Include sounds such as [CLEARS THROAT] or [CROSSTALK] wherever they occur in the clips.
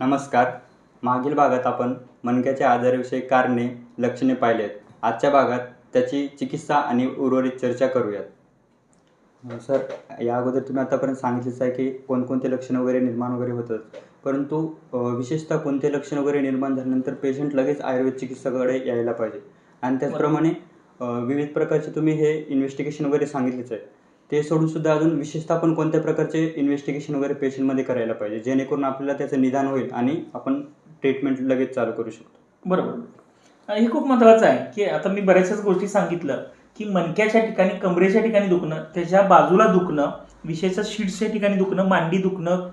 नमस्कार. मागील भागात आपण मणक्याच्या आजाराविषयी कारणे लक्षणे पाहिले आहेत आजच्या भागात त्याची चिकित्सा आणि उर्वरित चर्चा करूयात. सर या अगोदर तुम्ही आतापर्यंत सांगितलेच आहे की कोणकोणते लक्षणं वगैरे निर्माण वगैरे होतात. परंतु विशेषतः कोणते लक्षण वगैरे निर्माण झाल्यानंतर पेशंट लगेच आयुर्वेद चिकित्सकाकडे यायला पाहिजे. आणि त्याचप्रमाणे विविध प्रकारचे तुम्ही हे इन्व्हेस्टिगेशन वगैरे सांगितलेच आहे. ते सोडून सुद्धा अजून विशेषतः आपण कोणत्या प्रकारचे इन्व्हेस्टिगेशन वगैरे पेशंटमध्ये करायला पाहिजे जेणेकरून आपल्याला त्याचं निदान होईल आणि आपण ट्रीटमेंट लगेच चालू करू शकतो. बरोबर. हे खूप महत्त्वाचं आहे की आता मी बऱ्याचशाच गोष्टी सांगितलं की मणक्याच्या ठिकाणी कमरेच्या ठिकाणी दुखणं त्याच्या बाजूला दुखणं विशेषतः शीट्सच्या ठिकाणी दुखणं मांडी दुखणं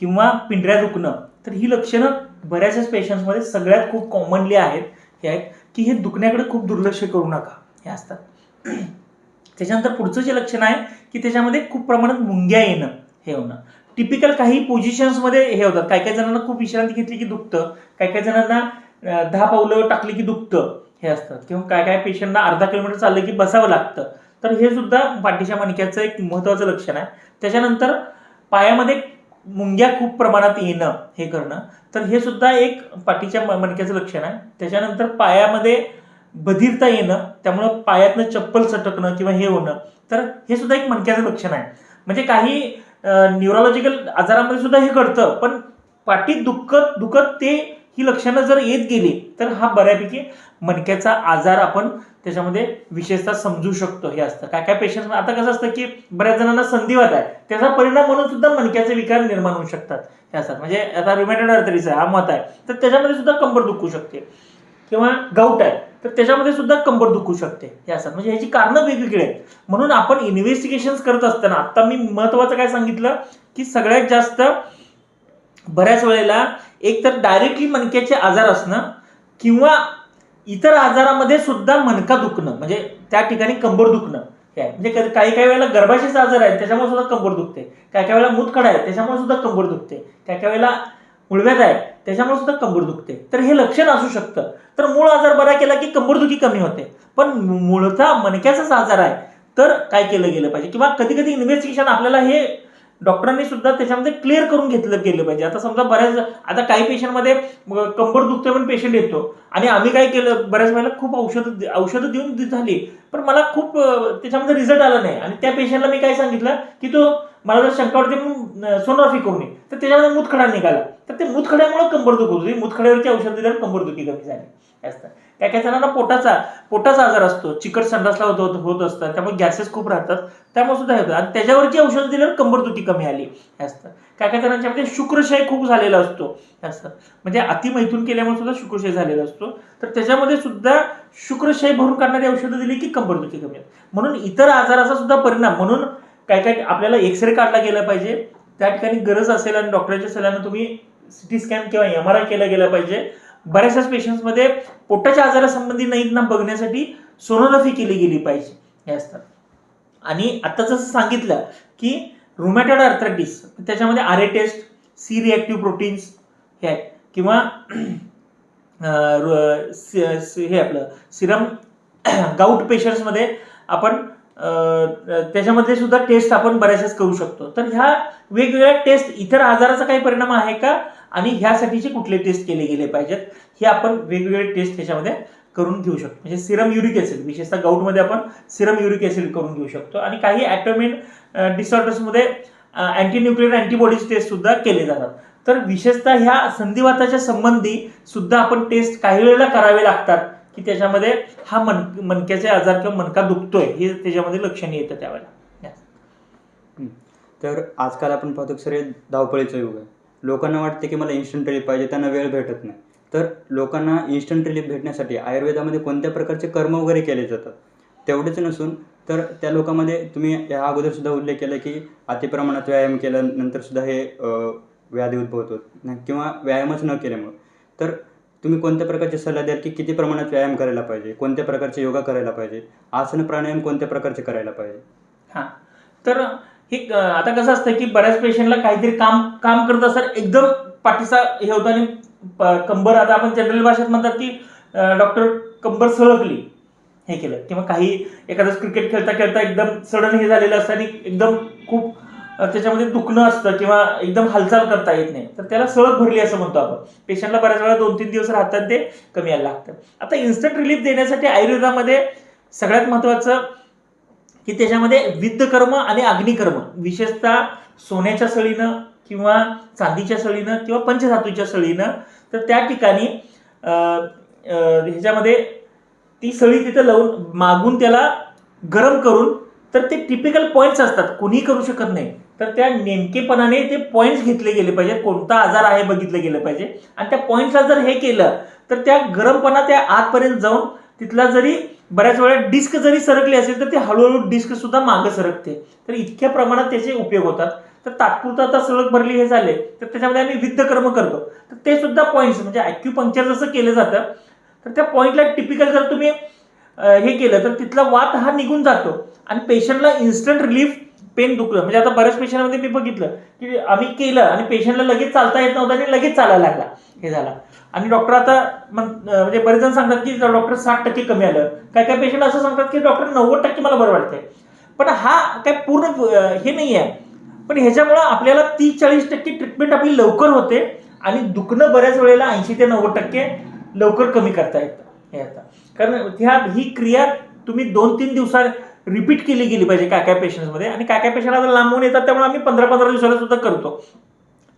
किंवा पिंढऱ्या दुखणं तर ही लक्षणं बऱ्याचशाच पेशंट्समध्ये सगळ्यात खूप कॉमनली आहेत. हे आहेत की हे दुखण्याकडे खूप दुर्लक्ष करू नका हे असतात. त्याच्यानंतर पुढचं जे लक्षण आहे की त्याच्यामध्ये खूप प्रमाणात मुंग्या येणं हे होणं. टिपिकल काही पोझिशन्समध्ये हे होतात. काही काही जणांना खूप विश्रांती घेतली की दुखतं. काही काही जणांना दहा पावलं टाकली की दुखतं. हे असतात. किंवा काय काय पेशंटना अर्धा किलोमीटर चाललं की बसावं लागतं. तर हे सुद्धा पाठीच्या मणक्याचं एक महत्त्वाचं लक्षण आहे. त्याच्यानंतर पायामध्ये मुंग्या खूप प्रमाणात येणं हे करणं. तर हे सुद्धा एक पाठीच्या मणक्याचं लक्षण आहे. त्याच्यानंतर पायामध्ये बधिरता येणं त्यामुळं पायातनं चप्पल चटकणं किंवा हे होणं तर हे सुद्धा एक मणक्याचं लक्षण आहे. म्हणजे काही न्यूरोलॉजिकल आजारामध्ये सुद्धा हे घडतं पण पाठीत दुखत दुखत ते ही लक्षणं जर येत गेली तर हा बऱ्यापैकी मणक्याचा आजार आपण त्याच्यामध्ये विशेषतः समजू शकतो हे असतं. काय काय पेशंट आता कसं असतं की बऱ्याच जणांना संधिवात आहे त्याचा परिणाम म्हणून सुद्धा मणक्याचे विकार निर्माण होऊ शकतात. हे असतात. म्हणजे आता रुमॅटॉइड आर्थरीस आहे हा मत आहे तर त्याच्यामध्ये सुद्धा कंबर दुखू शकते. किंवा गाऊट आहे तर त्याच्यामध्ये सुद्धा कंबर दुखू शकते हे असतात. म्हणजे ह्याची कारणं वेगवेगळी आहेत. म्हणून आपण इन्व्हेस्टिगेशन करत असताना आता मी महत्त्वाचं काय सांगितलं की सगळ्यात जास्त बऱ्याच वेळेला एक तर डायरेक्टली मणक्याचे आजार असणं किंवा इतर आजारामध्ये सुद्धा मणका दुखणं म्हणजे त्या ठिकाणी कंबर दुखणं. हे आहे. म्हणजे काही काही वेळेला गर्भाशयाचा आजार आहे त्याच्यामुळे सुद्धा कंबर दुखते. काही काही वेळेला मूतखडा आहे त्याच्यामुळे सुद्धा कंबर दुखते. काही काही वेळेला उळव्यात आहे त्याच्यामुळे सुद्धा कंबर दुखते. तर हे लक्षण असू शकतं. तर मूळ आजार बरा केला की कंबरदुखी कमी होते. पण मूळचा मणक्याचाच आजार आहे तर काय केलं गेलं पाहिजे? किंवा कधी कधी इन्व्हेस्टिगेशन आपल्याला हे डॉक्टरांनी सुद्धा त्याच्यामध्ये क्लिअर करून घेतलं गेलं पाहिजे. आता समजा बऱ्याच आता काही पेशंटमध्ये कंबर दुखते पण पेशंट येतो. आणि आम्ही काय केलं? बऱ्याच वेळेला खूप औषधं औषधं देऊन झाली. पण मला खूप त्याच्यामध्ये रिझल्ट आला नाही. आणि त्या पेशंटला मी काय सांगितलं? की तो मला जर शंका वाटते म्हणून सोनोग्राफी करून तर त्याच्यामध्ये मूतखडा निघाला. तर ते मूतखड्यामुळे कंबर दुख होती. मुतखड्यावरची औषध दिल्यावर कंबरदुखी कमी झाली. हे असतं काय काय जणांना पोटाचा पोटाचा आजार असतो. चिकट संडासला होत होत- असतं असतात. त्यामुळे गॅसेस खूप राहतात. त्यामुळे सुद्धा हे होतं. आणि त्याच्यावरची औषध दिल्यावर कंबरदुखी कमी आली. हे असतं काय काय जणांच्यामध्ये शुक्रशय खूप झालेला असतो. हे असतं म्हणजे अतिमैथून केल्यामुळे सुद्धा शुक्रशय झालेला असतो. तर त्याच्यामध्ये सुद्धा शुक्रशय भरून काढणारी औषधं दिली की कंबरदुखी कमी म्हणून इतर आजाराचा सुद्धा परिणाम. म्हणून काय काय आपल्याला एक्सरे काढला गेला पाहिजे. त्या ठिकाणी गरज असेल आणि डॉक्टरच्या सल्ल्यानं तुम्ही सिटी स्कॅन किंवा एम आर आय केला गेला पाहिजे. बऱ्याचशाच पेशंट्समध्ये पोटाच्या आजारासंबंधी नाही बघण्यासाठी सोनोग्राफी केली गेली पाहिजे. हे असतात. आणि आता जसं सांगितलं की रुमॅटॉड आर्थरायटिस त्याच्यामध्ये R A test C reactive proteins हे आहेत. किंवा [CLEARS THROAT] हे आपलं सिरम [CLEARS THROAT] गाऊट पेशंट्समध्ये आपण त्याच्यामध्ये सुद्धा टेस्ट आपण बऱ्याचशाच करू शकतो. तर ह्या वेगवेगळ्या टेस्ट इतर आजाराचा काही परिणाम आहे का? आणि ह्यासाठीचे कुठले टेस्ट केले गेले पाहिजेत हे आपण वेगवेगळे टेस्ट त्याच्यामध्ये करून घेऊ शकतो. म्हणजे सिरम युरिक ॲसिड विशेषतः गाऊटमध्ये आपण सिरम युरिक ॲसिड करून घेऊ शकतो. आणि काही ॲटोमेन डिसऑर्डर्समध्ये अँटी न्यूक्लिअर अँटीबॉडीज टेस्ट सुद्धा केले जातात. तर विशेषतः ह्या संधिवाताच्या संबंधी सुद्धा आपण टेस्ट काही वेळेला करावे लागतात की त्याच्यामध्ये हा मन मनक्याचे आजार किंवा मनका दुखतोय हे त्याच्यामध्ये लक्षण येतं त्यावेळेला. तर आजकाल आपण पाहतो सर हे धावपळीचं युग आहे लोकांना वाटते की मला इन्स्टंट रिलीफ पाहिजे त्यांना वेळ भेटत नाही. तर लोकांना इन्स्टंट रिलीफ भेटण्यासाठी आयुर्वेदामध्ये कोणत्या प्रकारचे कर्म वगैरे केले जातात तेवढेच नसून तर त्या लोकांमध्ये तुम्ही या अगोदर सुद्धा उल्लेख केला की अतिप्रमाणात व्यायाम केल्यानंतरसुद्धा हे व्याधी उद्भवतो किंवा व्यायामच न केल्यामुळं. तर तुम्ही कोणत्या प्रकारचे सल्ला द्याल की किती प्रमाणात व्यायाम करायला पाहिजे कोणत्या प्रकारचे योगा करायला पाहिजे आसन प्राणायाम कोणत्या प्रकारचे करायला पाहिजे? हां. तर हे आता कसं असतं की बऱ्याच पेशंटला काहीतरी काम काम करत असतात एकदम पाठीचा हे होतं आणि प- कंबर आता आपण जनरल भाषेत म्हणतात की डॉक्टर कंबर सळकली हे केलं. किंवा काही एखादं क्रिकेट खेळता खेळता एकदम सडन हे झालेलं असतं आणि एकदम खूप त्याच्यामध्ये दुखणं असतं किंवा एकदम हालचाल करता येत नाही. तर त्याला सळक भरली असं म्हणतो आपण. पेशंटला बऱ्याच वेळा दोन तीन दिवस राहतात ते कमी यायला लागतं. आता इन्स्टंट रिलीफ देण्यासाठी आयुर्वेदामध्ये सगळ्यात महत्त्वाचं की त्याच्यामध्ये विद्धकर्म आणि अग्निकर्म विशेषतः सोन्याच्या सळीनं किंवा चांदीच्या सळीनं किंवा पंचधातूच्या सळीनं तर त्या ठिकाणी ह्याच्यामध्ये ती सळी तिथं लावून मागून त्याला गरम करून तर ते टिपिकल पॉईंट्स असतात. कोणीही करू शकत नाही. तर त्या नेमकेपणाने ते पॉईंट्स घेतले गेले पाहिजे. कोणता आजार आहे बघितलं गेलं पाहिजे. आणि त्या पॉईंट्सला जर हे केलं तर त्या गरमपणा त्या आतपर्यंत जाऊन तिथला जरी बऱ्याच वेळा डिस्क जरी सरकली असेल तर ते हळूहळू डिस्क सुद्धा मागं सरकते. तर इतक्या प्रमाणात त्याचे उपयोग होतात. तर तात्पुरता आता सळक भरली हे झाले तर त्याच्यामध्ये आम्ही विद्ध कर्म करतो. तर ते सुद्धा पॉईंट्स म्हणजे ॲक्युपंक्चर जसं केलं जातं तर त्या पॉईंटला टिपिकल जर तुम्ही हे केलं तर तिथला वात हा निघून जातो. आणि पेशंटला इन्स्टंट रिलीफ पेन दुखलं. म्हणजे आता बऱ्याच पेशंटमध्ये मी बघितलं की आम्ही केलं आणि पेशंटला लगेच चालता येत नव्हतं आणि लगेच चालायला लागला. हे झाला. आणि डॉक्टर आता म्हणजे बरेच जण सांगतात की डॉक्टर साठ टक्के कमी आलं. काय काय पेशंट असं सांगतात की डॉक्टर नव्वद टक्के मला बरं वाटतंय. पण हा काय पूर्ण हे नाही आहे. पण ह्याच्यामुळं आपल्याला तीस चाळीस टक्के ट्रीटमेंट आपली लवकर होते आणि दुखणं बऱ्याच वेळेला ऐंशी ते नव्वद टक्के लवकर कमी करता येतं. हे आता. कारण ह्या ही क्रिया तुम्ही दोन तीन दिवसात रिपीट केली गेली पाहिजे काय काय पेशंट्समध्ये आणि काय काय पेशंट आता लांबून येतात त्यामुळे आम्ही पंधरा पंधरा दिवसाला सुद्धा करतो.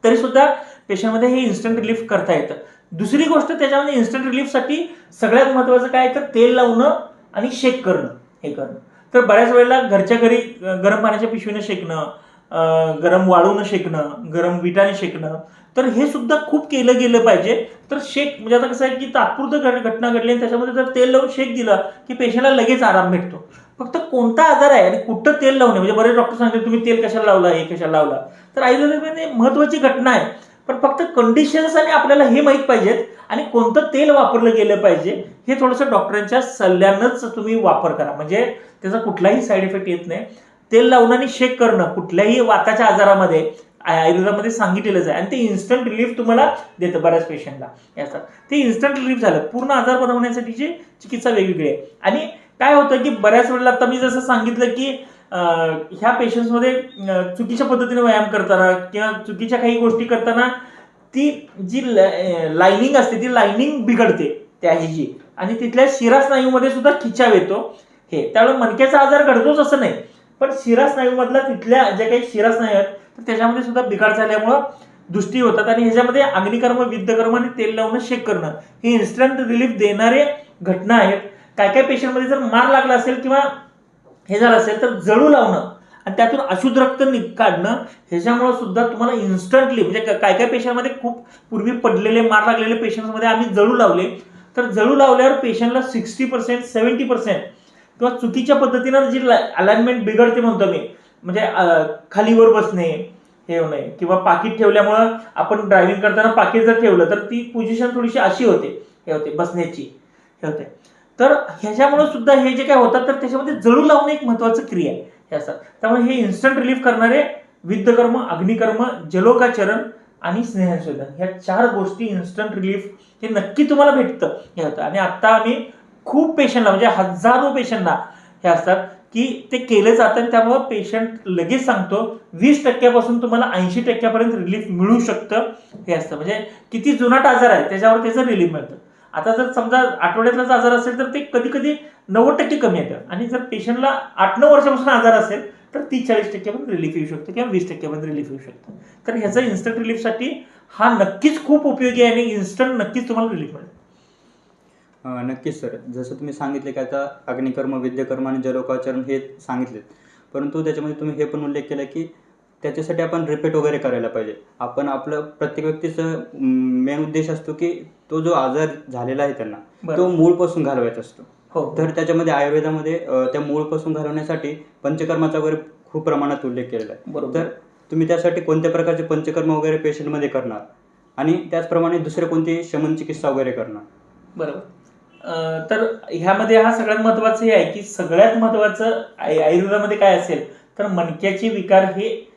तरी सुद्धा पेशंटमध्ये हे इन्स्टंट रिलीफ करता येतं. दुसरी गोष्ट त्याच्यामध्ये इन्स्टंट रिलीफसाठी सगळ्यात महत्त्वाचं काय तर तेल लावणं आणि शेक करणं. हे करणं. तर बऱ्याच वेळेला घरच्या घरी गरम पाण्याच्या पिशवीनं शेकणं गरम वाळूनं शेकणं गरम विटाने शेकणं तर हे सुद्धा खूप केलं गेलं पाहिजे. तर शेक म्हणजे आता कसं आहे की तात्पुरतं घट- घटना घडली आणि त्याच्यामध्ये जर तेल लावून शेक दिलं की पेशंटला लगेच आराम भेटतो. फक्त कोणता आजार आहे आणि कुठं तेल लावणे म्हणजे बरेच डॉक्टर सांगतात तुम्ही तेल कशाला लावला? हे कशाला लावला? तर आयुर्वेदामध्ये महत्त्वाची घटना आहे. पण फक्त कंडिशन्स आणि आपल्याला हे माहीत पाहिजेत आणि कोणतं तेल वापरलं गेलं पाहिजे हे थोडंसं डॉक्टरांच्या सल्ल्यानंच तुम्ही वापर करा. म्हणजे त्याचा कुठलाही साईड इफेक्ट येत नाही. तेल लावून आणि शेक करणं कुठल्याही वाताच्या आजारामध्ये आयुर्वेदामध्ये सांगितलेलंच आहे. आणि ते इन्स्टंट रिलीफ तुम्हाला देतं बऱ्याच पेशंटला याचा ते इन्स्टंट रिलीफ झालं. पूर्ण आजार बनवण्यासाठीची चिकित्सा वेगवेगळी आहे. आणि काय होतं की बऱ्याच वेळेला आता मी जसं सांगितलं की ह्या पेशंट्समध्ये चुकीच्या पद्धतीने व्यायाम करताना किंवा चुकीच्या काही गोष्टी करताना ती जी लाईनिंग असते ती लाईनिंग बिघडते त्या ह्याची आणि तिथल्या शिरा स्नायूमध्ये सुद्धा खिचाव येतो. हे. त्यामुळे मणक्याचा आजार घडतोच असं नाही. पण शिरास्नायूमधला तिथल्या ज्या काही शिरास्नायू आहेत तर त्याच्यामध्ये सुद्धा बिघाड झाल्यामुळं दृष्टी होतात आणि ह्याच्यामध्ये अग्निकर्म विद्धकर्म आणि तेल लावणं शेक करणं हे इन्स्टंट रिलीफ देणारे घटना आहेत. काय काय पेशंटमध्ये जर मार लागला असेल किंवा हे झालं असेल तर जळू लावणं आणि त्यातून अशुद्ध रक्त नि काढणं ह्याच्यामुळे सुद्धा तुम्हाला इन्स्टंटली म्हणजे काय काय पेशंटमध्ये खूप पूर्वी पडलेले मार लागलेले पेशंट्समध्ये आम्ही जळू लावले. तर जळू लावल्यावर पेशंटला सिक्स्टी पर्सेंट सेवन्टी पर्सेंट किंवा चुकीच्या पद्धतीनं जी अलाइनमेंट बिघडते म्हणतो मी म्हणजे खालीवर बसणे हे होणे किंवा पाकिट ठेवल्यामुळं आपण ड्रायव्हिंग करताना पाकिट जर ठेवलं तर ती पोझिशन थोडीशी अशी होते. हे होते बसण्याची. हे होते. तर ह्याच्यामुळे सुद्धा हे जे काय होतात तर त्याच्यामध्ये जळू लावणं एक महत्वाचं क्रिया आहे. हे असतात त्यामुळे हे इन्स्टंट रिलीफ करणारे विद्धकर्म अग्निकर्म जलोकाचरण आणि स्नेहशोधन. ह्या चार गोष्टी इन्स्टंट रिलीफ हे नक्की तुम्हाला भेटतं. हे होतं. आणि आत्ता आम्ही खूप पेशंटला म्हणजे हजारो पेशंटला हे असतात की ते केलं जातं आणि त्यामुळं पेशंट लगेच सांगतो वीस टक्क्यापासून तुम्हाला ऐंशी टक्क्यापर्यंत रिलीफ मिळू शकतं. हे असतं. म्हणजे किती जुनाट आजार आहे त्याच्यावर त्याचं रिलीफ मिळतं. आता जर समजा आठवड्यातलाच आजार असेल तर ते कधी कधी नव्वद टक्के कमी येतं आणि जर पेशंटला आठ नऊ वर्षापासून आजार असेल तर तीस चाळीस टक्क्यापर्यंत रिलीफ येऊ शकतं किंवा वीस टक्क्यापर्यंत रिलीफ येऊ शकतं. तर ह्याचा इन्स्टंट रिलीफसाठी हा नक्कीच खूप उपयोगी आहे आणि इन्स्टंट नक्कीच तुम्हाला रिलीफ मिळेल. नक्कीच सर. जसं तुम्ही सांगितले की आता अग्निकर्म विद्यकर्म आणि जलोकाचरण हे सांगितलेत. परंतु त्याच्यामध्ये तुम्ही हे पण उल्लेख केला की त्याच्यासाठी आपण रिपीट वगैरे करायला पाहिजे. आपण आपलं प्रत्येक व्यक्तीचं मेन उद्देश असतो की तो जो आजार झालेला आहे त्यांना तो मूळपासून घालवायचा असतो. हो. तर त्याच्यामध्ये आयुर्वेदामध्ये त्या मूळपासून घालवण्यासाठी पंचकर्माचा वगैरे खूप प्रमाणात उल्लेख केलेला आहे. बरोबर. तर तुम्ही त्यासाठी कोणत्या प्रकारचे पंचकर्म वगैरे पेशंटमध्ये करणार? आणि त्याचप्रमाणे दुसरे कोणती शमन चिकित्सा वगैरे करणार? बरोबर. तर ह्यामध्ये हा सगळ्यात महत्वाचं हे आहे की सगळ्यात महत्वाचं आय- आयुर्वेदामध्ये काय असेल तर मणक्याचे विकार हे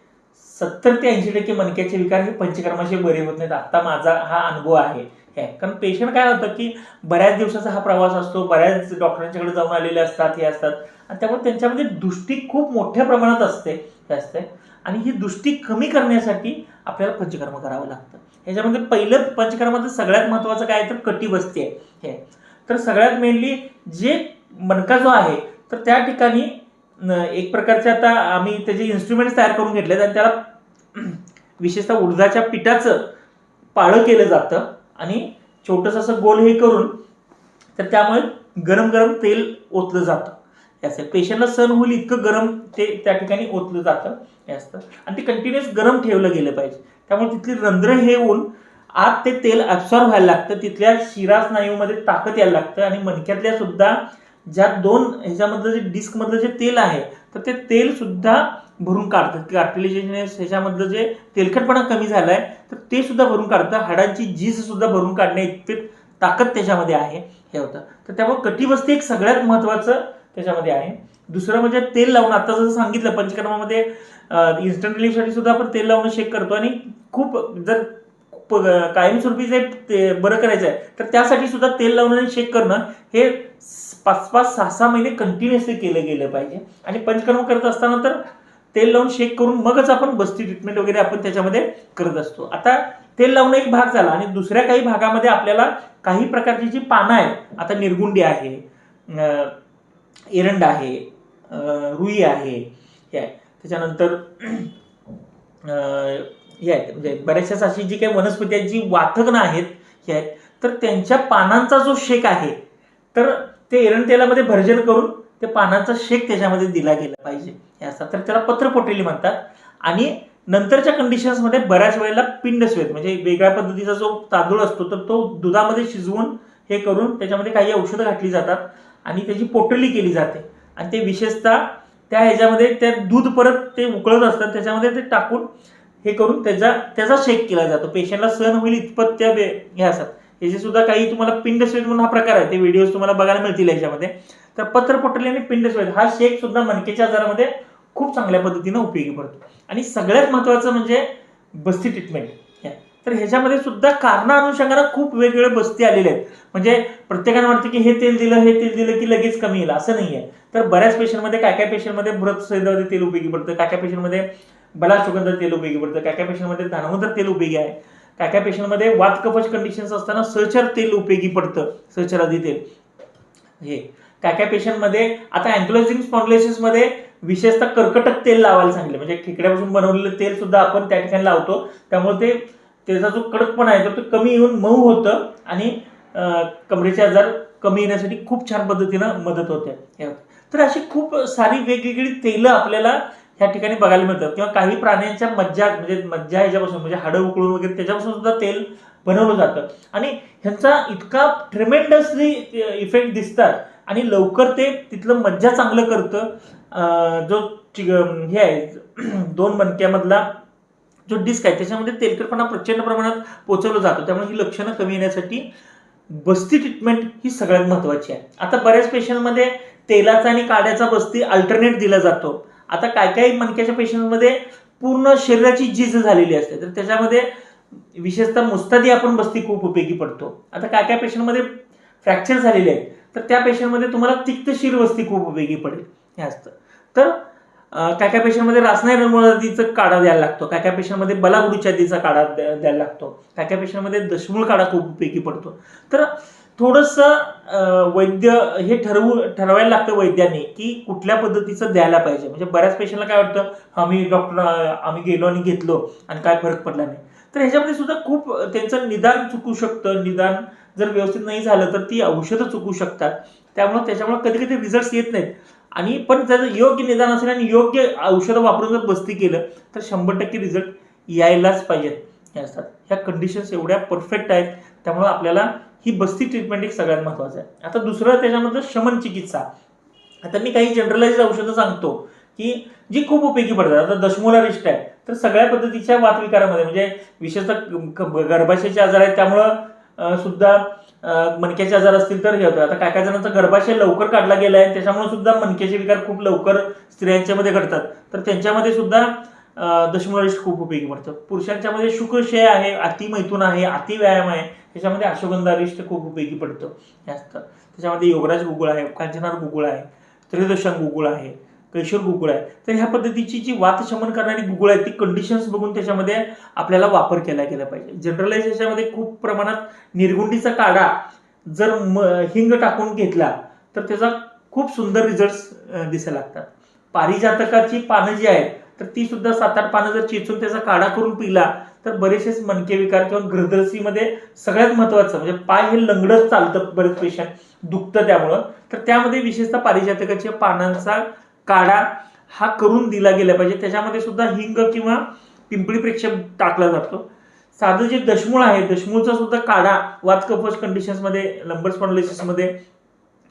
सत्तर ते ऐंशी टक्के मणक्याचे विकार हे पंचकर्माशी बरे होत नाहीत. आता माझा हा अनुभव आहे. हे कारण पेशंट काय होतं की बऱ्याच दिवसाचा हा प्रवास असतो बऱ्याच डॉक्टरांच्याकडे जाऊन आलेले असतात हे असतात. आणि त्यामुळे त्यांच्यामध्ये दृष्टी खूप मोठ्या प्रमाणात असते हे असते. आणि ही दृष्टी कमी करण्यासाठी आपल्याला पंचकर्म करावं लागतं. ह्याच्यामध्ये पहिलं पंचकर्माचं सगळ्यात महत्त्वाचं काय आहे? तर बसते आहे हे आहे. तर सगळ्यात मेनली जे मणका जो आहे तर त्या ठिकाणी एक प्रकारचे आता आम्ही त्याचे इन्स्ट्रुमेंट्स तयार करून घेतलेत आणि त्याला [CLEARS THROAT] विशेषतः उडदाच्या पिठाचं पाळं केलं जातं आणि छोटंसं असं गोल हे करून तर त्यामुळे गरम गरम तेल ओतलं जातं. हे असं पेशंटला सण होईल इतकं गरम ते त्या ठिकाणी ओतलं जातं हे असतं आणि ते कंटिन्युअस गरम ठेवलं गेलं पाहिजे. त्यामुळे तिथली रंध्र हे होऊन आत ते तेल ॲब्सॉर्ब व्हायला लागतं तिथल्या शिरा स्नायूमध्ये ताकद यायला लागतं आणि मणक्यातल्या सुद्धा ज्या दोन ह्याच्यामधलं जे डिस्कमधलं जे तेल आहे तर ते तेल सुद्धा भरून काढतं. कार्टिलेजेनस ह्याच्यामधलं जे तेलकटपणा कमी झाला आहे तर ते सुद्धा भरून काढतं. हाडांची झीज सुद्धा भरून काढणे इतके ताकद त्याच्यामध्ये आहे हे होतं. तर त्यामुळे कटिबस्ती एक सगळ्यात महत्त्वाचं त्याच्यामध्ये आहे. दुसरं म्हणजे तेल लावून आता जसं सांगितलं पंचकर्मामध्ये इन्स्टंट रिलीफसाठी सुद्धा आपण तेल लावून शेक करतो आणि खूप जर कायमस्वरूपी जे ते बरं करायचं आहे. तर त्यासाठी सुद्धा तेल लावणं आणि शेक करणं हे पाच पाच सहा सहा महिने कंटिन्युअसली केलं गेलं पाहिजे. आणि पंचकर्म करत असताना तर तेल लावून शेक करून मगच आपण बस्ती ट्रीटमेंट वगैरे आपण त्याच्यामध्ये करत असतो. आता तेल लावणं एक भाग झाला आणि दुसऱ्या काही भागामध्ये आपल्याला काही प्रकारची जी पानं आहेत आता निर्गुंडी आहे एरंड आहे रुई आहे आहे. त्याच्यानंतर हे आहेत. म्हणजे बऱ्याचशाच अशी जी काही वनस्पती आहेत जी वाथकणं आहेत हे आहेत. तर त्यांच्या पानांचा जो शेक आहे तर ते एरण तेलामध्ये भर्जन करून ते पानांचा शेक त्याच्यामध्ये दिला गेला पाहिजे. हे असतात. तर त्याला पत्रपोटेली म्हणतात. आणि नंतरच्या कंडिशन्समध्ये बऱ्याच वेळेला पिंड पिंडस्वेत म्हणजे वेगळ्या पद्धतीचा जो तांदूळ असतो तर तो दुधामध्ये शिजवून हे करून त्याच्यामध्ये काही औषधं घातली जातात आणि त्याची पोटली केली जाते. आणि ते विशेषतः त्या ह्याच्यामध्ये त्या दूध परत ते उकळत असतात त्याच्यामध्ये ते टाकून हे करून त्याचा त्याचा शेक केला जातो. पेशंटला सहन होईल इतपत त्या बे- हे असतात. याचे सुद्धा काही तुम्हाला पिंडस्वेद म्हणून हा प्रकार आहे. ते व्हिडिओज तुम्हाला बघायला मिळतील याच्यामध्ये. तर पत्रपोटली आणि पिंडस्वेद हा शेक सुद्धा मनकेच्या आजारामध्ये खूप चांगल्या पद्धतीनं उपयोगी पडतो. आणि सगळ्यात महत्त्वाचं म्हणजे बस्ती ट्रीटमेंट तर ह्याच्यामध्ये सुद्धा कारणा अनुषंगानं खूप वेगवेगळे बस्ती आलेले आहेत. म्हणजे प्रत्येकानं वाटतं की हे तेल दिलं हे तेल दिलं की लगेच कमी येईल. असं नाही आहे तर बऱ्याच पेशंटमध्ये काय काय पेशंटमध्ये मृत सैदावरी तेल उपयोगी पडतं. काय काय पेशंटमध्ये बलाशुगंध तेल उपयोगी पडतं. काय काय पेशंटमध्ये धानवंतर तेल उपयोगी आहे? काय काय पेशंटमध्ये वातकफज कंडिशन्स असताना सहचर तेल उपयोगी पडतं. सहचरादी तेल. हे. काय काय पेशंटमध्ये आता अँक्लोजिंग स्पॉन्डलेसिसमध्ये विशेषतः कर्कटक तेल लावायला सांगितलं. म्हणजे खेकड्यापासून बनवलेलं तेल सुद्धा आपण त्या ठिकाणी लावतो. त्यामुळे ते त्याचा जो कडकपणा आहे तो कमी येऊन मऊ होतं आणि कमरेचे आजार कमी येण्यासाठी खूप छान पद्धतीनं मदत होते. तर अशी खूप सारी वेगवेगळी तेलं आपल्याला ह्या ठिकाणी बघायला मिळतात किंवा काही प्राण्यांच्या मज्जा म्हणजे मज्जा ह्याच्यापासून म्हणजे हाडं उकळून वगैरे त्याच्यापासून सुद्धा तेल बनवलं जातं. आणि ह्यांचा इतका ट्रिमेंडसली इफेक्ट दिसतात. आणि लवकर ते तिथलं मज्जा चांगलं करतं. जो चि- हे आहे [CLEARS THROAT] दोन मणक्यामधला जो डिस्क आहे त्याच्यामध्ये तेलकटपणा प्रचंड प्रमाणात पोचवलं जातो. त्यामुळे ही लक्षणं कमी येण्यासाठी बस्ती ट्रीटमेंट ही सगळ्यात महत्त्वाची आहे. आता बऱ्याच पेशंटमध्ये तेलाचा आणि काड्याचा बस्ती अल्टरनेट दिला जातो. आता काय काही मणक्याच्या पेशंटमध्ये पूर्ण शरीराची झीज झालेली असते. तर त्याच्यामध्ये विशेषतः मुस्तादी आपण बस्ती खूप उपयोगी पडतो. आता काय काय पेशंटमध्ये फ्रॅक्चर झालेले आहेत तर त्या पेशंटमध्ये तुम्हाला तिक्त शिरवस्ती खूप उपयोगी पडेल. हे असतं. तर काय काय पेशंटमध्ये रासनाई रंगमुळादीचा काढा द्यायला लागतो. काय काय पेशंटमध्ये बलागुडीच्या काढा द्या- द्यायला लागतो. काय काय पेशंटमध्ये दशमूळ काढा खूप उपयोगी पडतो. तर थोडंसं वैद्य हे ठरवू ठरवायला लागतं वैद्याने की कुठल्या पद्धतीचं द्यायला पाहिजे. म्हणजे बऱ्याच पेशंटला काय वाटतं आम्ही डॉक्टर आम्ही गेलो आणि घेतलो आणि काय फरक पडला नाही. तर ह्याच्यामध्ये सुद्धा खूप त्यांचं निदान चुकू शकतं. निदान जर व्यवस्थित नाही झालं तर ती औषधं चुकू शकतात. त्यामुळे त्याच्यामुळे कधी कधी रिझल्ट्स येत नाहीत. आणि पण जर योग्य निदान असेल आणि योग्य औषधं वापरून जर बस्ती केलं तर शंभर टक्के रिझल्ट यायलाच पाहिजेत. हे असतात. ह्या कंडिशन्स एवढ्या परफेक्ट आहेत. त्यामुळे आपल्याला ही बस्ती ट्रीटमेंट एक सगळ्यात महत्त्वाचं आहे. आता दुसरं त्याच्यामधलं शमन चिकित्सा. आता मी काही जनरलाइज औषधं सांगतो की जी खूप उपयोगी पडतात. आता दशमूला रिष्ट आहे. तर सगळ्या पद्धतीच्या वातविकारामध्ये म्हणजे विशेषतः गर्भाशयाचे आजार आहेत त्यामुळं सुद्धा मणक्याचे आजार असतील तर हे होतं. आता काय काय जणांचा गर्भाशय लवकर काढला गेला आहे त्याच्यामुळे सुद्धा मणक्याचे विकार खूप लवकर स्त्रियांच्यामध्ये घडतात. तर त्यांच्यामध्ये सुद्धा दशमूलरिष्ट खूप उपयोगी पडतं. पुरुषांच्यामध्ये शुक्रशय आहे अतिमैथून आहे अतिव्यायाम आहे. त्याच्यामध्ये अश्वगंधारिष्ट खूप उपयोगी पडतं. जास्त असतं. त्याच्यामध्ये योगराज गुगुळ आहे कांचनार गुगुळ आहे त्रिदशांग गुगुळ आहे कैशोर गुगुळ आहे. तर ह्या पद्धतीची जी वातशमन करणारी गुगुळ आहे ती कंडिशन्स बघून त्याच्यामध्ये आपल्याला वापर केला गेला पाहिजे. जनरलाइज याच्यामध्ये खूप प्रमाणात निर्गुंडीचा काढा जर म हिंग टाकून घेतला तर त्याचा खूप सुंदर रिझल्ट दिसायला लागतात. पारिजातकाची पानं जी आहेत तर ती सुद्धा सात आठ पानं जर चेचून त्याचा काढा करून पिला तर बरेचसेच मनके विकार किंवा ग्रदरसीमध्ये सगळ्यात महत्वाचं म्हणजे पाय हे लंगडत चालतं बरेच पेशंट दुखतं त्यामुळं. तर त्यामध्ये विशेषतः पारिजातकाच्या पानांचा काढा हा करून दिला गेला पाहिजे. त्याच्यामध्ये सुद्धा हिंग किंवा पिंपळी प्रेक्षक टाकला जातो. साधं जे दशमूळ आहे दशमूळचा सुद्धा काढा वात कंडिशन्समध्ये लंबर स्पॉन्डलायसिसमध्ये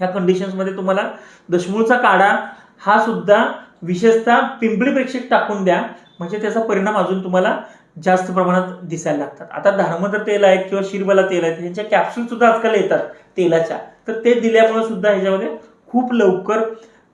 ह्या कंडिशन्समध्ये तुम्हाला दशमूळचा काढा हा सुद्धा विशेषतः पिंपळी प्रेक्षक टाकून द्या. म्हणजे त्याचा परिणाम अजून तुम्हाला जास्त प्रमाणात दिसायला लागतात. आता धार्मदर तेल आहेत किंवा शिरबला तेल आहेत ह्यांच्या कॅप्सूल सुद्धा आजकाल येतात तेलाच्या. तर ते दिल्यामुळे सुद्धा ह्याच्यामध्ये खूप लवकर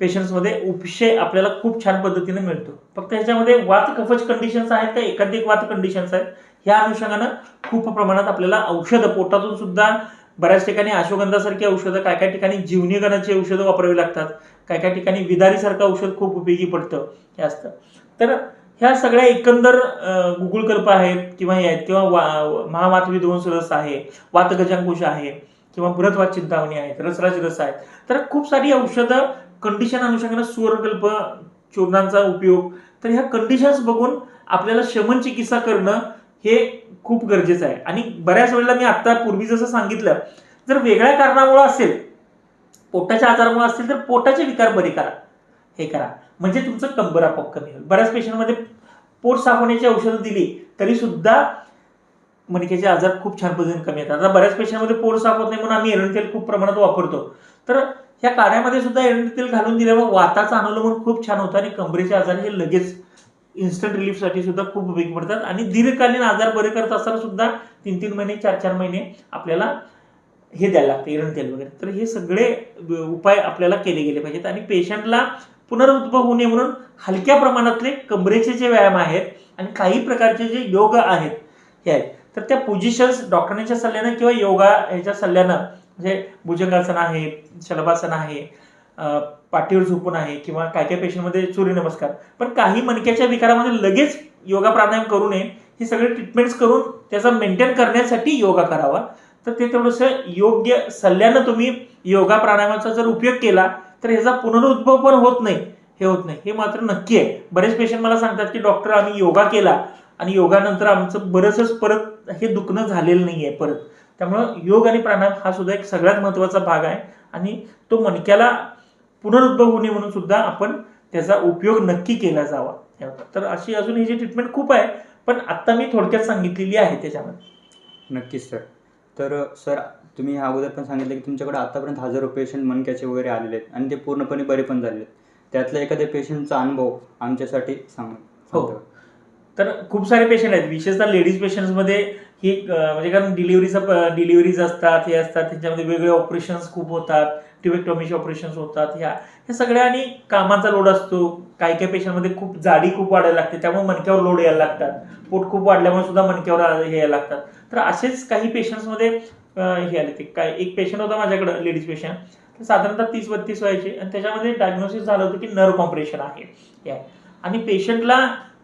पेशंट्समध्ये उपशय आपल्याला खूप छान पद्धतीने मिळतो. फक्त ह्याच्यामध्ये वात कफच कंडिशन्स आहेत का? एकाधिक वात कंडिशन्स आहेत ह्या अनुषंगानं खूप प्रमाणात आपल्याला औषधं पोटातून सुद्धा बऱ्याच ठिकाणी अश्वगंधासारखी औषधं काय काय ठिकाणी जीवनीगणाची औषधं वापरावी लागतात. काय काय ठिकाणी विदारीसारखं औषध खूप उपयोगी पडतं हे असतं. तर ह्या सगळ्या एकंदर अं, गुगुळकल्प आहेत किंवा हे आहेत किंवा वा महावात विध्वंस रस आहे वातगजांकुश आहे किंवा बृहतवात चिंतावणी आहेत रसराज रस आहेत. तर खूप सारी औषधं कंडिशन अनुषंगाने सुवर्णकल्प चूर्णांचा उपयोग. तर ह्या कंडिशन्स बघून आपल्याला शमन चिकित्सा करणं हे खूप गरजेचं आहे. आणि बऱ्याच वेळेला मी आता पूर्वी जसं सांगितलं जर वेगळ्या कारणामुळे असेल पोटाच्या आजारामुळे असतील तर पोटाचे विकार बरे करा. हे करा. म्हणजे तुमचं कंबर आपोआप कमी होईल. बऱ्याच पेशंटमध्ये पोट साफ होण्याची औषधं दिली तरी सुद्धा मणक्याचे आजार खूप छान पद्धतीने कमी येतात आता बऱ्याच पेशंटमध्ये पोट साफ होत नाही म्हणून आम्ही एरंड तेल खूप प्रमाणात वापरतो. तर ह्या काढ्यामध्ये सुद्धा एरंड तेल घालून दिल्यामुळे वाताचं अनुलंबन खूप छान होतं आणि कंबरेचे आजार हे लगेच इन्स्टंट रिलीफसाठी सुद्धा खूप उपयोगी पडतात. आणि दीर्घकालीन आजार बरे करत असताना सुद्धा तीन तीन महिने चार चार महिने आपल्याला हे द्यायला लागतं एरण तेल वगैरे. तर हे सगळे उपाय आपल्याला केले गेले पाहिजेत. आणि पेशंटला पुनरुद्भव होऊ नये म्हणून हलक्या प्रमाणातले कमरेचे जे व्यायाम आहेत आणि काही प्रकारचे जे योग आहेत हे आहेत. तर त्या पोझिशन्स डॉक्टरांच्या सल्ल्यानं किंवा योगा ह्याच्या सल्ल्यानं म्हणजे भुजंगासन आहे शलभासन आहे पाठीवर झोपून आहे किंवा काय काय पेशंटमध्ये सूर्यनमस्कार पण काही मणक्याच्या विकारामध्ये लगेच योगा प्राणायाम करू नये हे सगळे ट्रीटमेंट्स करून त्याचा मेंटेन करण्यासाठी योगा करावा. तर ते थोडंसं योग्य सल्ल्यानं तुम्ही योगा प्राणायामाचा जर उपयोग केला तर ह्याचा पुनरुद्भव पण होत नाही. हे होत नाही. हे मात्र नक्की आहे. बरेच पेशंट मला सांगतात की डॉक्टर आम्ही योगा केला आणि योगानंतर आमचं बरंचच परत हे दुखणं झालेलं नाही आहे परत. त्यामुळं योग आणि प्राणायाम हा सुद्धा एक सगळ्यात महत्त्वाचा भाग आहे आणि तो मणक्याला पुनरुद्भव होणे म्हणून सुद्धा आपण त्याचा उपयोग नक्की केला जावा. तर अशी अजून ही जी ट्रीटमेंट खूप आहे पण आत्ता मी थोडक्यात सांगितलेली आहे त्याच्यामध्ये. नक्कीच सर तर सर तुम्ही ह्या अगोदर पण सांगितलं की तुमच्याकडे आतापर्यंत हजारो पेशंट मणक्याचे वगैरे आलेले आहेत आणि ते पूर्णपणे बरे पण झालेले आहेत. त्यातल्या एखाद्या पेशंटचा अनुभव आमच्यासाठी सांग. हो. तर खूप सारे पेशंट आहेत. विशेषतः लेडीज पेशंट्समध्ये ही म्हणजे कारण डिलिव्हरीचा डिलिव्हरीज असतात हे असतात. त्याच्यामध्ये वेगळे ऑपरेशन्स खूप होतात. टिवेक्टॉमीचे ऑपरेशन्स होतात. ह्या हे सगळ्या आणि कामाचा लोड असतो. काही काही पेशंटमध्ये खूप जाडी खूप वाढायला लागते. त्यामुळे मणक्यावर लोड यायला लागतात. पोट खूप वाढल्यामुळे सुद्धा मणक्यावर हे यायला लागतात. तर असेच काही पेशंट्समध्ये हे आले ते. काय एक पेशंट होता माझ्याकडं लेडीज पेशंट साधारणतः तीस बत्तीस व्हायचे आणि त्याच्यामध्ये डायग्नोसिस झालं होतं की नर्व कॉम्प्रेशन आहे. आणि पेशंटला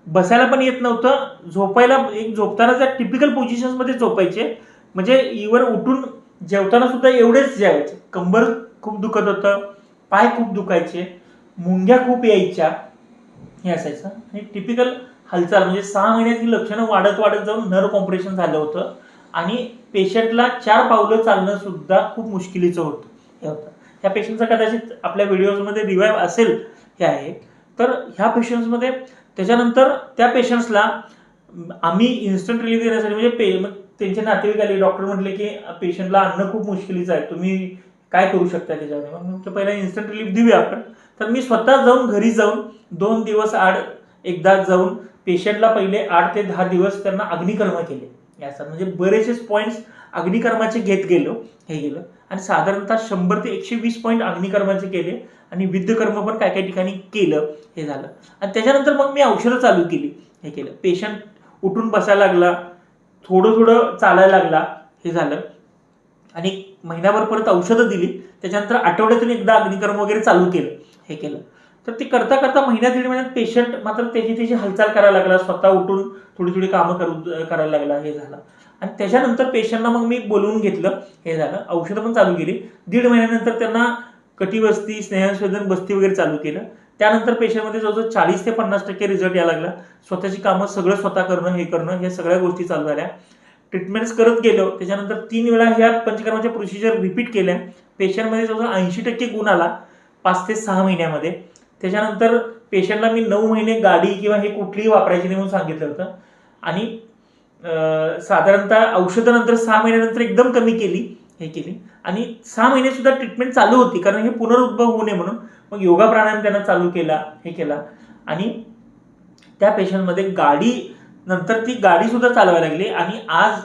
बसायला पण येत नव्हतं. झोपायला एक झोपताना त्या टिपिकल पोझिशन्समध्ये झोपायचे. म्हणजे इवर उठून जेवताना सुद्धा एवढेच जेवायचे. कंबर खूप दुखत होतं. पाय खूप दुखायचे. मुंग्या खूप यायच्या. हे असायचं. आणि टिपिकल हालचाल म्हणजे सहा महिन्यात ही लक्षणं वाढत वाढत जाऊन नर्व कॉम्प्रेशन झालं होतं. आणि पेशंटला चार पावलं चालणं सुद्धा खूप मुश्किलीचं होतं. हे होतं. ह्या पेशंटचा कदाचित आपल्या व्हिडिओजमध्ये रिवाईव्ह असेल हे आहे. तर ह्या पेशंट्समध्ये त्याच्यानंतर त्या पेशंट्सला आम्ही इन्स्टंट रिलीफ देण्यासाठी म्हणजे पे मग त्यांचे नातेवाईक आले डॉक्टर म्हटले की पेशंटला आणणं खूप मुश्किलीचं आहे. तुम्ही काय करू शकता त्याच्यामध्ये? मग म्हटलं पहिला इन्स्टंट रिलीफ देऊया आपण. तर मी स्वतः जाऊन घरी जाऊन दोन दिवस आड एकदा जाऊन पेशंटला पहिले आठ ते दहा दिवस त्यांना अग्निकर्म केले. याचा म्हणजे बरेचसेच पॉईंट्स अग्निकर्माचे घेत गेलो हे गेलं. आणि साधारणतः शंभर ते एकशे वीस पॉईंट अग्निकर्माचे केले आणि विद्यकर्म पण काय काय ठिकाणी केलं हे झालं. आणि त्याच्यानंतर मग मी औषधं चालू केली हे केलं. पेशंट उठून बसायला लागला थोडं थोडं चालायला लागला हे झालं. आणि महिनाभर परत औषधं दिली त्याच्यानंतर आठवड्यातून एकदा अग्निकर्म वगैरे चालू केलं हे केलं. तर ते करता करता महिन्या दीड महिन्यात पेशंट मात्र त्याची त्याची हालचाल करायला लागला स्वतः उठून थोडी थोडी कामं करू करायला लागला हे झालं. आणि त्याच्यानंतर पेशंटना मग मी बोलवून घेतलं हे झालं. औषधं पण चालू केली. दीड महिन्यानंतर त्यांना कटीवस्ती स्नेहसवेदन बस्ती वगैरे चालू केलं. त्यानंतर पेशंटमध्ये जवळजवळ चाळीस ते पन्नास टक्के रिझल्ट यायला लागला. स्वतःची कामं सगळं स्वतः करणं हे करणं हे सगळ्या गोष्टी चालू झाल्या. ट्रीटमेंट्स करत गेलो. त्याच्यानंतर तीन वेळा ह्या पंचकर्माच्या प्रोसिजर रिपीट केल्या. पेशंटमध्ये जवळजवळ ऐंशी टक्के गुण आला पाच ते सहा महिन्यामध्ये. त्याच्यानंतर पेशंटला मी नऊ महिने गाडी किंवा हे कुठलीही वापरायची नाही म्हणून सांगितलं होतं. आणि साधारणतः औषधानंतर सहा महिन्यानंतर एकदम कमी केली हे केली. आणि सहा महिने सुद्धा ट्रीटमेंट चालू होती कारण हे पुनरुद्भव होऊ नये म्हणून. मग योगा प्राणायाम त्यांना चालू केला हे केला. आणि त्या पेशंटमध्ये गाडी नंतर ती गाडी सुद्धा चालवायला लागली. आणि आज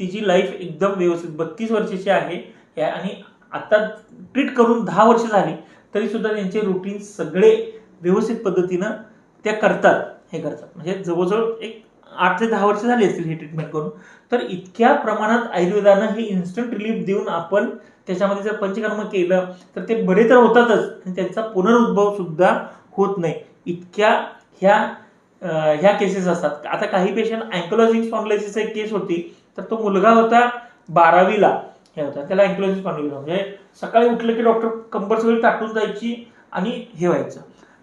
तिची लाईफ एकदम व्यवस्थित बत्तीस वर्षाची आहे. हे आणि आता ट्रीट करून दहा वर्ष झाली. तरी सुद्धा त्यांचे रुटीन सगळे व्यवस्थित पद्धतीनं त्या करतात हे करतात. म्हणजे जवळजवळ एक आठ ते दहा वर्ष झाली असतील हे ट्रीटमेंट करून. तर इतक्या प्रमाणात आयुर्वेदानं हे इन्स्टंट रिलीफ देऊन आपण त्याच्यामध्ये जर पंचकर्म केलं तर ते बरे तर होतातच आणि त्यांचा पुनरुद्भव सुद्धा होत नाही. इतक्या ह्या ह्या केसेस असतात. आता काही पेशंट अँकोलॉजिक स्पॉन्डलायसिस एक केस होती तर तो मुलगा होता बारावीला. हे होतं. त्याला अँकोलॉजिंग स्पॉन्डलायसिस म्हणजे सकाळी उठलं की डॉक्टर कंबर सगळी टाकून जायची आणि हे व्हायचं.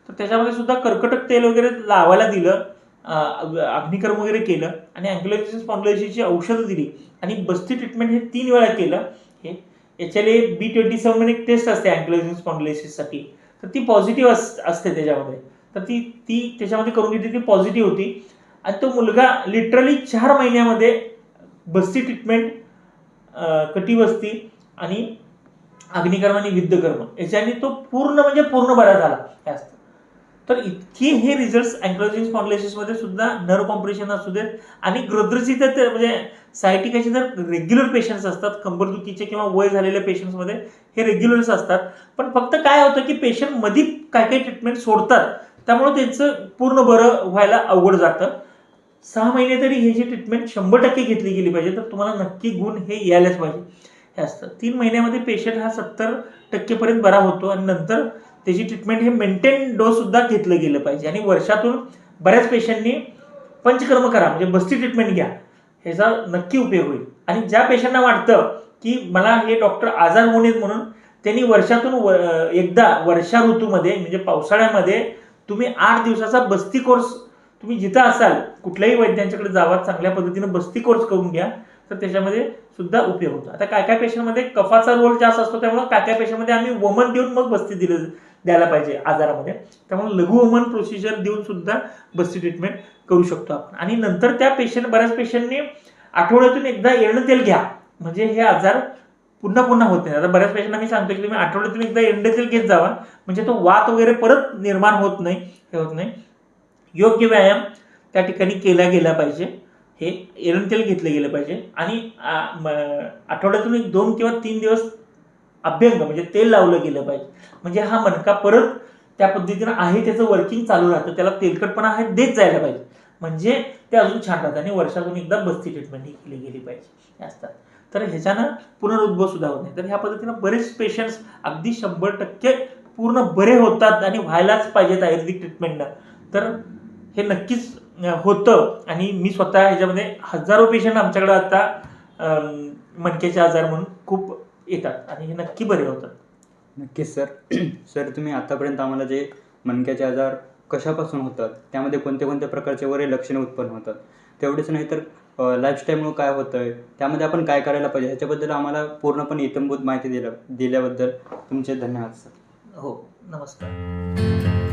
तर त्याच्यामध्ये सुद्धा कर्कटक तेल वगैरे लावायला दिलं अग्निकर्म वगैरे केलं आणि अँक्युलोसिस स्पॉन्डलायसिसची औषधं दिली. आणि बस्ती ट्रीटमेंट हे तीन वेळा केलं. हे याच्याले बी ट्वेंटी सेवन एक टेस्ट असते अँक्युलोसिस स्पॉन्डलायसिससाठी तर ती पॉझिटिव्ह अस असते त्याच्यामध्ये. तर ती ती त्याच्यामध्ये करून घेतली ती पॉझिटिव्ह होती. आणि तो मुलगा लिटरली चार महिन्यामध्ये बस्ती ट्रीटमेंट कटिवस्ती आणि अग्निकर्म आणि विद्धकर्म याच्याने तो पूर्ण म्हणजे पूर्ण बरा झाला हे असतं. तर इतकी हे रिझल्ट अँक्लोजिंग स्पॉन्डलायसिसमध्ये सुद्धा नर्व कॉम्प्रेशन असू देत आणि ग्रद्रची तर ते म्हणजे सायटिकाचे जर रेग्युलर पेशंट्स असतात कंबरदुखीचे किंवा वय झालेल्या पेशंट्समध्ये हे रेग्युलर्स असतात. पण फक्त काय होतं की पेशंटमध्ये काय काही ट्रीटमेंट सोडतात त्यामुळे त्यांचं पूर्ण बरं व्हायला अवघड जातं. सहा महिने तरी हे जी ट्रीटमेंट शंभर टक्के घेतली गेली पाहिजे तर तुम्हाला नक्की गुण हे यायलाच पाहिजे. हे असतं. तीन महिन्यामध्ये पेशंट हा सत्तर टक्केपर्यंत बरा होतो आणि नंतर त्याची ट्रीटमेंट हे मेंटेन डोससुद्धा घेतलं गेलं पाहिजे. आणि वर्षातून बऱ्याच पेशंटनी पंचकर्म करा म्हणजे बस्ती ट्रीटमेंट घ्या. ह्याचा नक्की उपयोग होईल. आणि ज्या पेशंटना वाटतं की मला हे डॉक्टर आजार होऊ नयेत म्हणून त्यांनी वर्षातून व एकदा वर्षा ऋतूमध्ये म्हणजे पावसाळ्यामध्ये तुम्ही आठ दिवसाचा बस्ती कोर्स तुम्ही जिथं असाल कुठल्याही वैद्यांच्याकडे जावा चांगल्या पद्धतीनं बस्ती कोर्स करून घ्या तर त्याच्यामध्ये सुद्धा उपयोग होतो. आता काय काय पेशंटमध्ये कफाचा रोल जास्त असतो त्यामुळे काय काय पेशंटमध्ये आम्ही वमन देऊन मग बस्ती दिलं द्यायला पाहिजे आजारामध्ये. त्यामुळे लघु वमन प्रोसिजर देऊन सुद्धा बस्ती ट्रीटमेंट करू शकतो आपण. आणि नंतर त्या पेशंट बऱ्याच पेशंटने आठवड्यातून एकदा एरणं तेल घ्या. म्हणजे हे आजार पुन्हा पुन्हा होत नाही. आता बऱ्याच पेशंटना मी सांगतो की तुम्ही आठवड्यातून एकदा एंडे तेल घेत जावा. म्हणजे तो वात वगैरे परत निर्माण होत नाही हे होत नाही. योग्य व्यायाम त्या ठिकाणी केला गेला पाहिजे. हे एरण तेल घेतलं गेलं पाहिजे. आणि म- आठवड्यातून एक दोन किंवा तीन दिवस अभ्यंग म्हणजे तेल लावलं गेलं पाहिजे. म्हणजे हा मणका परत त्या पद्धतीनं आहे त्याचं वर्किंग चालू राहतं. त्याला तेलकटपणा आहे देत जायला पाहिजे. म्हणजे ते अजून छान राहतात आणि वर्षातून एकदा बस्ती ट्रीटमेंट ही केली गेली पाहिजे. असतात. तर ह्याच्यानं पुनरुद्भव सुद्धा होत नाही. तर ह्या पद्धतीनं बरेच पेशंट्स अगदी शंभर टक्के पूर्ण बरे होतात आणि व्हायलाच पाहिजेत आयुर्वेदिक ट्रीटमेंटनं तर हे नक्कीच होतं. आणि मी स्वतः ह्याच्यामध्ये हजारो पेशंट आमच्याकडे आता मणक्याचे आजार म्हणून खूप येतात. आणि हे नक्की बरे होतात. नक्कीच सर. [CLEARS THROAT] सर तुम्ही आतापर्यंत आम्हाला जे मणक्याचे आजार कशापासून होतात त्यामध्ये कोणत्या कोणत्या प्रकारचे वगैरे लक्षणे उत्पन्न होतात तेवढेच नाही तर लाईफस्टाईलमुळे काय होतं आहे त्यामध्ये आपण काय करायला पाहिजे ह्याच्याबद्दल आम्हाला पूर्णपणे इतंभूत माहिती दिल्या दिल्याबद्दल तुमचे धन्यवाद सर. हो नमस्कार.